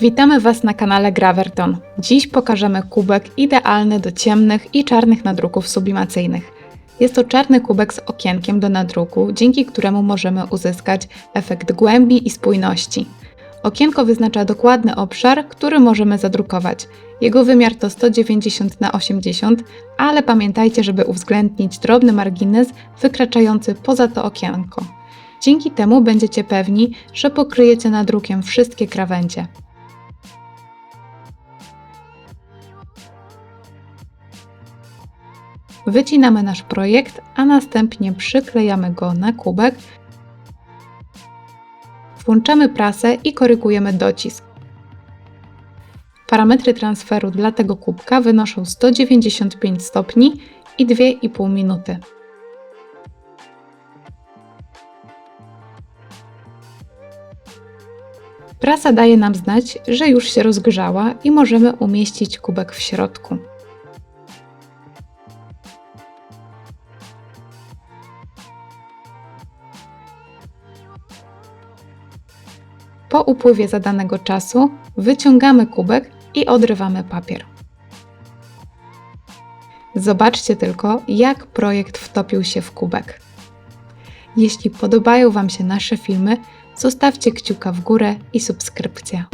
Witamy Was na kanale Graverton. Dziś pokażemy kubek idealny do ciemnych i czarnych nadruków sublimacyjnych. Jest to czarny kubek z okienkiem do nadruku, dzięki któremu możemy uzyskać efekt głębi i spójności. Okienko wyznacza dokładny obszar, który możemy zadrukować. Jego wymiar to 190 na 80, ale pamiętajcie, żeby uwzględnić drobny margines wykraczający poza to okienko. Dzięki temu będziecie pewni, że pokryjecie nadrukiem wszystkie krawędzie. Wycinamy nasz projekt, a następnie przyklejamy go na kubek. Włączamy prasę i korygujemy docisk. Parametry transferu dla tego kubka wynoszą 195 stopni i 2,5 minuty. Prasa daje nam znać, że już się rozgrzała i możemy umieścić kubek w środku. Po upływie zadanego czasu wyciągamy kubek i odrywamy papier. Zobaczcie tylko, jak projekt wtopił się w kubek. Jeśli podobają Wam się nasze filmy, zostawcie kciuka w górę i subskrypcję.